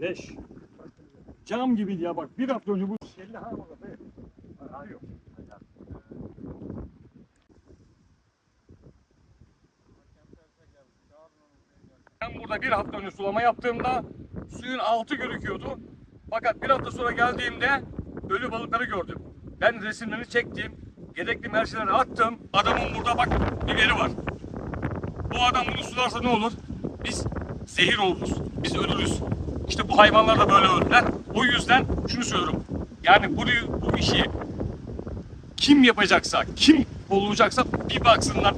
Leş. Cam gibiydi ya bak. Bir hafta önce bu şeyli ha orada be. Ha yok. Ben burada bir hafta önce sulama yaptığımda suyun altı gözüküyordu. Fakat bir hafta sonra geldiğimde ölü balıkları gördüm. Ben resimlerini çektim. Gerekli mersileri attım. Adamın burada bak biberi var. Bu adam bunu sularsa ne olur? Zehir oluruz. Biz ölürüz. İşte bu hayvanlar da böyle ölürler. O yüzden şunu söylüyorum. Yani bu, bu işi kim yapacaksa, kim olacaksa bir baksınlar.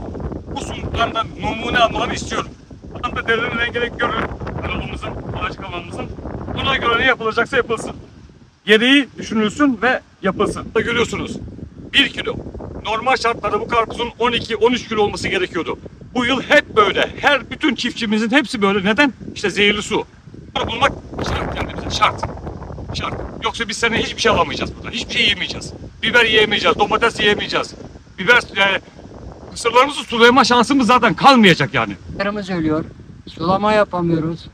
Bu sulardan numune almalarını istiyorum. Adam da derinin gerek görür. Kanalımızın, ağaç kanalımızın. Buna göre ne yapılacaksa yapılsın. Gereği düşünülsün ve yapılsın. Da görüyorsunuz. 1 kilo. Normal şartlarda bu karpuzun 12-13 kilo olması gerekiyordu. Bu yıl hep böyle. Her bütün çiftçimizin hepsi böyle. Neden? İşte zehirli su. Bunu bulmak şart yani bize şart. Şart. Yoksa biz sene hiçbir şey alamayacağız burada. Hiçbir şey yemeyeceğiz. Biber yiyemeyeceğiz, domates yiyemeyeceğiz. Biber yani mısırlarımızı sulayma şansımız zaten kalmayacak yani. Balıklarımız ölüyor. Sulama yapamıyoruz.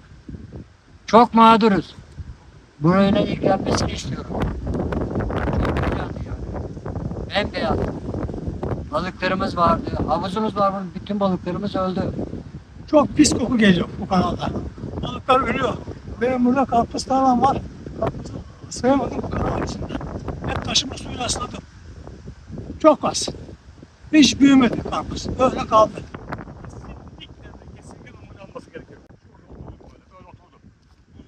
Çok mağduruz. Burayla ilgilenmesini istiyorum. Çok beyaz yani. Bembeyaz. Balıklarımız vardı. Havuzumuz var. Bütün balıklarımız öldü. Çok pis koku geliyor bu kanalda. Balıklar ölüyor. Benim burada karpuz tarlam var. Karpuzu sığamadım bu kanalın içinde. Hep taşıma suyuyla ısladım. Çok az. Hiç büyümedi karpuz. Öyle kaldı.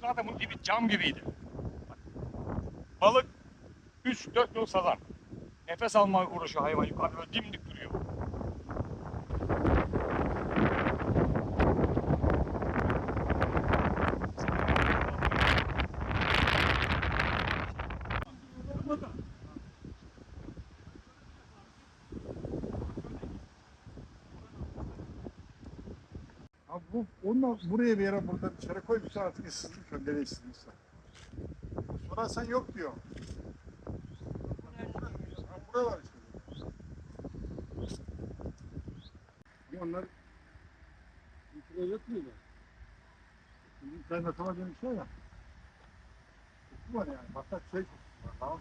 Zaten bunun dibi cam gibiydi. Balık 3-4 yıl sazan. Nefes almaya uğraşıyor hayvan yukarıda böyle dimdik duruyor. Abi bu, onu buraya bir yere burada dışarı koy bir artık ıssızlıksa. Sonra sen yok diyor. Ha, burada var işte. Onlar bir kilo yetmiyor da. Bizim kaynatıma dönüşüyor ya. Bu var yani. Hatta şey var. Tamam.